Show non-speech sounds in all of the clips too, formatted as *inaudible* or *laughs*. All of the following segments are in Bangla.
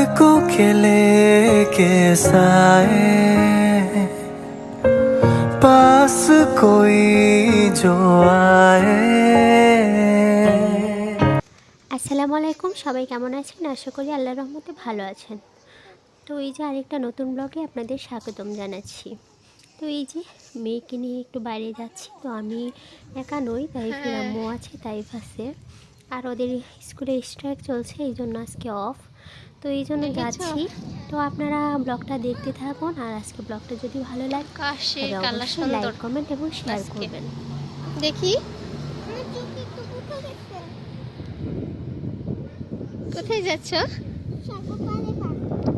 पलकों के लेके साए पास कोई जो आए আসসালামু আলাইকুম সবাই কেমন আছেন আশা করি আল্লাহর রহমতে ভালো আছেন তো এই যে আরেকটা নতুন ব্লগে আপনাদের স্বাগতম জানাচ্ছি তো এই যে মেয়েকে নিয়ে একটু বাইরে যাচ্ছি তো আমি একা নই তাই আম্মু আছে তাই আছে আর ওদের স্কুলে স্ট্রাইক চলছে এই জন্য আজকে অফ তো এই জন্য যাচ্ছি। তো আপনারা ব্লগটা দেখতে থাকুন আর আজকে ব্লগটা যদি ভালো লাগে লাইক কমেন্ট এবং শেয়ার। করবেন। দেখি। কোথায় যাচ্ছ?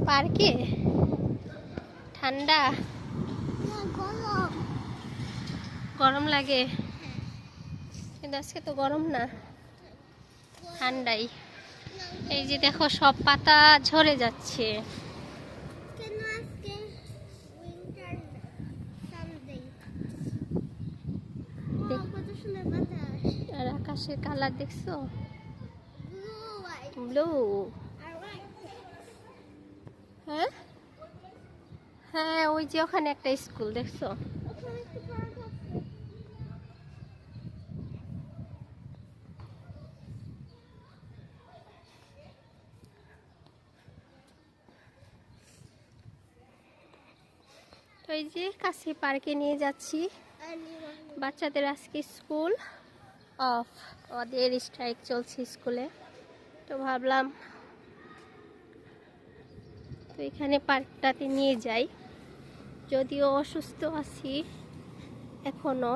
পার্কে? ঠান্ডা? গরম লাগে। কিন্তু আজকে তো গরম না। ঠান্ডাই। এই যে দেখো সব পাতা ঝরে যাচ্ছে। বাতাস। আর আকাশের কালার দেখছ? ব্লু হ্যাঁ? হ্যাঁ ওই যে ওখানে একটা স্কুল দেখছ? এই যে কাছে পার্কে নিয়ে যাচ্ছি। বাচ্চাদের আজকে স্কুল অফ। ওদের স্ট্রাইক চলছে স্কুলে। তো ভাবলাম তো এখানে পার্কটাতে নিয়ে যাই। যদিও অসুস্থ আছি এখনও।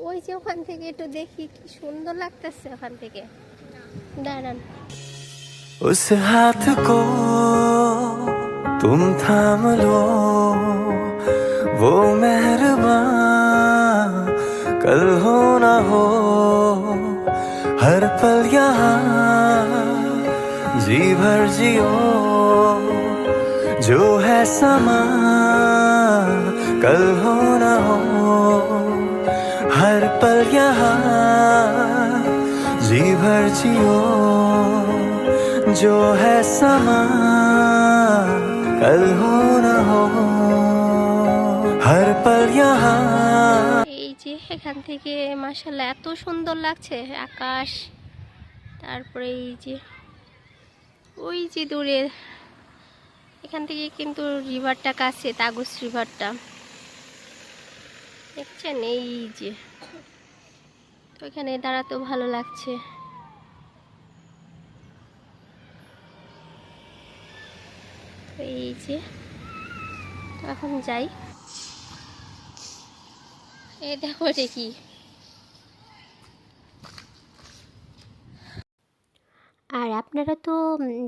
ওই যে ওখান থেকে একটু দেখি কি সুন্দর লাগতেছে ওখান থেকে দাঁড়ান उस हाथ को तुम थाम लो वो मेहरबान कल हो ना हो हर पल यहाँ जी भर जियो जो है समा कल हो ना हो हर पल यहाँ जी भर जियो जो है समा कल हो ना हो हर पल यहाँ এই যে এখান থেকে মাসাল্লাহ এত সুন্দর লাগছে আকাশ তারপরে এই যে ওই যে দূরে এখান থেকে কিন্তু রিভারটা কাছে তাগুস রিভারটা দেখছেন? এই যে। তো এখানে দাঁড়াতেও ভালো লাগছে। এই যে। এখন যাই। এই দেখো এটা কি? আর আপনারা তো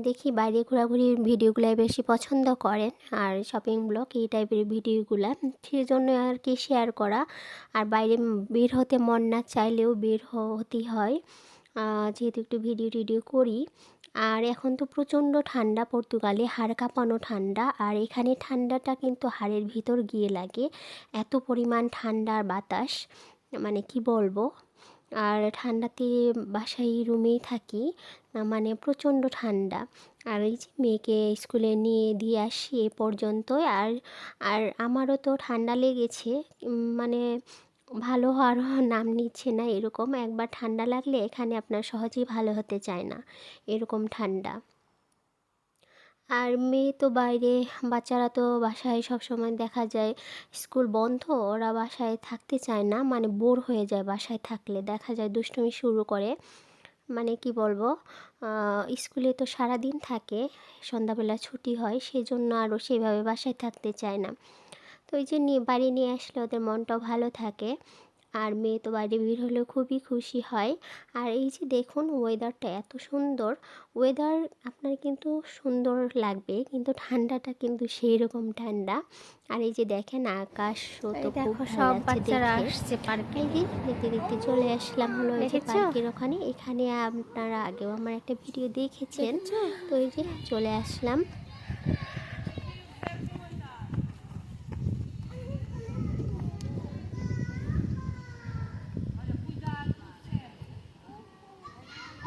দেখি বাইরে ঘোরাঘুরির ভিডিওগুলাই বেশি পছন্দ করেন, আর শপিং ব্লগ এই টাইপের ভিডিওগুলা সেই জন্য আর কি শেয়ার করা। আর বাইরে বের হতে মন না চাইলেও বের হ- হতেই হয়। যেহেতু একটু ভিডিও টিডিও করি। আর এখন তো প্রচণ্ড ঠান্ডা পর্তুগালে, হাড় কাঁপানো ঠান্ডা, আর এখানে ঠান্ডাটা কিন্তু হাড়ের ভিতর গিয়ে লাগে। এত পরিমাণ ঠান্ডার বাতাস মানে কি বলব? আর ঠান্ডাতে বাসায় রুমেই থাকি মানে প্রচণ্ড ঠান্ডা। আর এই যে মেয়েকে স্কুলে নিয়ে দিয়ে আসি এ পর্যন্ত আর আর আমারও তো ঠান্ডা লেগেছে মানে ভালো হওয়ার *laughs* নাম নিচ্ছে না এরকম। একবার ঠান্ডা লাগলে এখানে আপনার সহজেই ভালো হতে চায় না, এরকম ঠান্ডা। আর মেয়ে তো বাইরে, বাচ্চারা তো বাসায় সব সময় দেখা যায়। স্কুল বন্ধ, ওরা বাসায় থাকতে চায় না মানে বোর হয়ে যায় বাসায় থাকলে, দেখা যায় দুষ্টুমি শুরু করে। মানে কি বলব স্কুলে তো সারা দিন থাকে, সন্ধ্যাবেলা ছুটি হয় সেই জন্য আরও সেইভাবে বাসায় থাকতে চায় না। তো ওই যে নিয়ে, বাড়ি নিয়ে আসলে ওদের মনটাও ভালো থাকে। আর মেয়ে তো বাইরে বের হলে খুবই খুশি হয়। আর এই যে দেখুন ওয়েদারটা এত সুন্দর ওয়েদার আপনার কিন্তু সুন্দর লাগবে কিন্তু ঠান্ডাটা কিন্তু সেই রকম ঠান্ডা। আর এই যে দেখেন আকাশ সব বাচ্চারা আসছে পার্কে। দেখতে দেখতে চলে আসলাম হলো এই যে পার্কের ওখানে। এখানে আপনারা আগেও আমার একটা ভিডিও দেখেছেন। তো এই যে চলে আসলাম।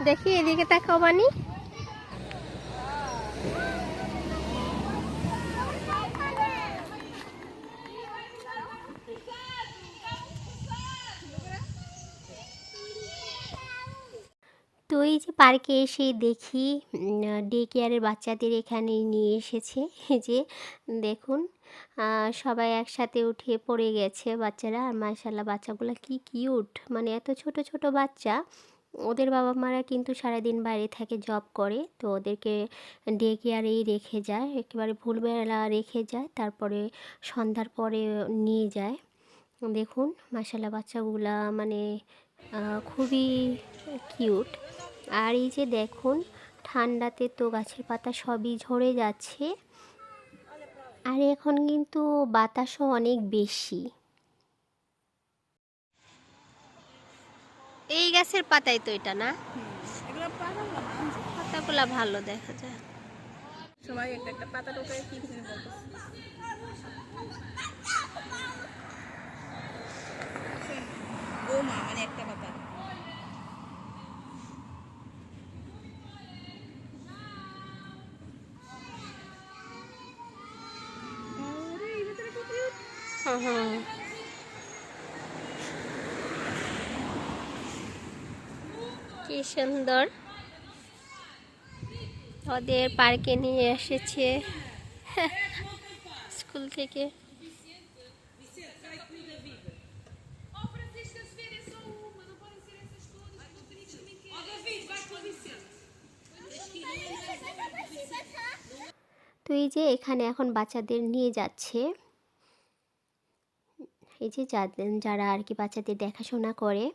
দেখি, এদিকে তাকাও বানি। তো এই যে পার্কে এসে দেখি ডে কেয়ারের বাচ্চাদের এখানে নিয়ে এসেছে। যে, দেখুন সবাই একসাথে উঠে পড়ে গেছে বাচ্চারা। আর মাশাল্লাহ বাচ্চাগুলো কি কিউট মানে এত ছোট ছোট বাচ্চা। ওদের বাবা মারা কিন্তু সারাদিন বাইরে থাকে জব করে, তো ওদেরকে ডে কেয়ারেই রেখে যায়, একেবারে ভুলবেলা রেখে যায়, তারপরে সন্ধ্যার পরে নিয়ে যায়। দেখুন মাশাল্লাহ বাচ্চাগুলা মানে খুবই কিউট আর এই যে দেখুন, ঠান্ডাতে তো গাছের পাতা সবই ঝরে যাচ্ছে। আর এখন কিন্তু বাতাসও অনেক বেশি। এই গাছের পাতাই তো এটা না? পাতাগুলা ভালো। দেখা যায়। সবাই একটা একটা পাতা টোকায় কি ও মা মানে একটা পাতা। আরে, এই সুন্দর। ওদের পার্কে নিয়ে এসেছে। *laughs* স্কুল থেকে। তুই যে এখানে এখন বাচ্চাদের নিয়ে যাচ্ছে। এই যে যারা আর কি বাচ্চাদের দেখাশোনা করে,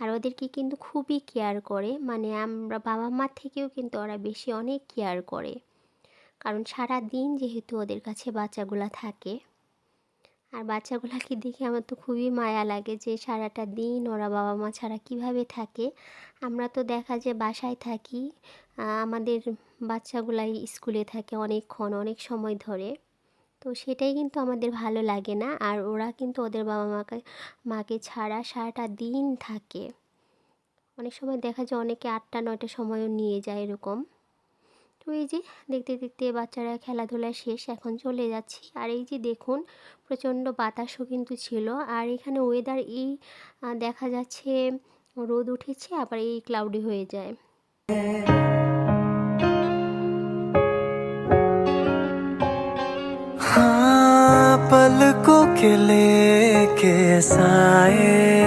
আর ওদেরকে কিন্তু খুবই কেয়ার করে মানে আমরা বাবা মার থেকেও কিন্তু ওরা বেশি অনেক কেয়ার করে। কারণ সারা দিন যেহেতু ওদের কাছে বাচ্চাগুলা থাকে, আর বাচ্চাগুলাকে দেখে আমার তো খুবই মায়া লাগে যে সারাটা দিন ওরা বাবা মা ছাড়া কীভাবে থাকে। আমরা তো দেখা যায় বাসায় থাকি আমাদের বাচ্চাগুলাই স্কুলে থাকে অনেকক্ষণ, অনেক সময় ধরে। তো সেটাই কিন্তু আমাদের ভালো লাগে না। আর ওরা কিন্তু ওদের বাবা মাকে মাকে ছাড়া সারাটা দিন থাকে। অনেক সময় দেখা যায় অনেকে আটটা, নয়টা সময়ও নিয়ে যায় এরকম। তো এই যে দেখতে দেখতে বাচ্চারা খেলাধুলা শেষ, এখন চলে যাচ্ছি। আর এই যে দেখুন, প্রচণ্ড বাতাসও কিন্তু ছিল। আর এখানে ওয়েদার এই দেখা যাচ্ছে রোদ উঠেছে, আবার এই ক্লাউডি হয়ে যায়। के लेके साए।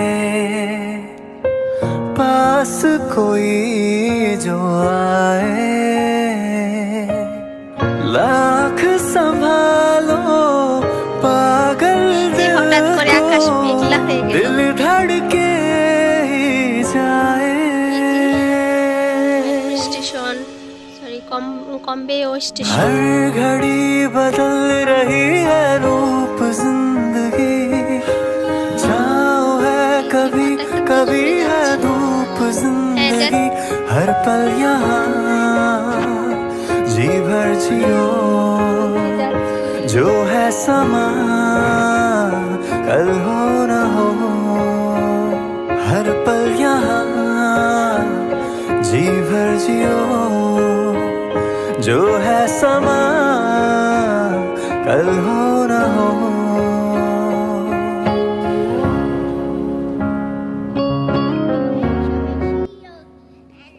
पास कोई जो आए। कॉम्बे और स्टेशन। हर घड़ी बदल रही है रूप ज़िंदगी। जाओ है कभी कभी है धूप ज़िंदगी। हर पल यहाँ जी भर जियो। जो है समा कल हो न हो। हर पल यहाँ जी भर जियो। जो है समा कल हो न हो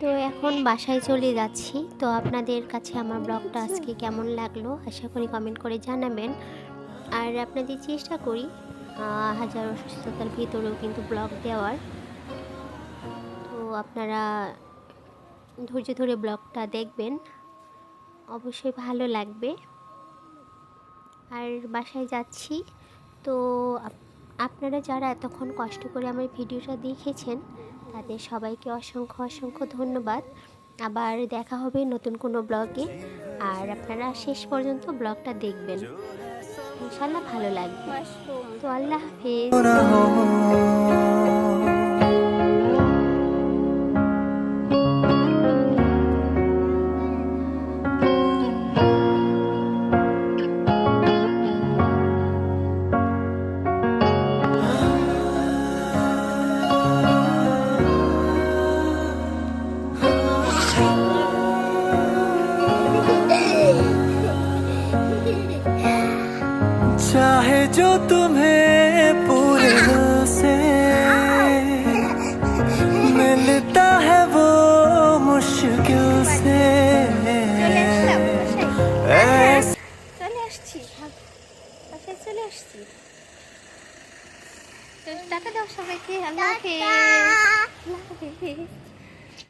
তো এখন বাসায় চলে যাচ্ছি তো আপনাদের কাছে আমার ব্লগটা আজকে কেমন লাগলো আশা করি কমেন্ট করে জানাবেন আর আপনাদের চেষ্টা করি আহ, হাজার অসুস্থতার ভিতরেও কিন্তু ব্লগ দেওয়ার তো আপনারা ধৈর্য ধরে ব্লগটা দেখবেন অবশ্যই ভালো লাগবে। আর বাসায় যাচ্ছি। তো আপনারা যারা এতক্ষণ কষ্ট করে আমার ভিডিওটা দেখেছেন, তাদের সবাইকে অসংখ্য অসংখ্য ধন্যবাদ। আবার দেখা হবে নতুন কোনো ব্লগে। আর আপনারা শেষ পর্যন্ত ব্লগটা দেখবেন। ইনশাল্লাহ ভালো লাগবে। তো আল্লাহ হাফেজ। তো টাকা দাও সবাইকে আল্লাহ হাফেজ। আল্লাহ হাফেজ।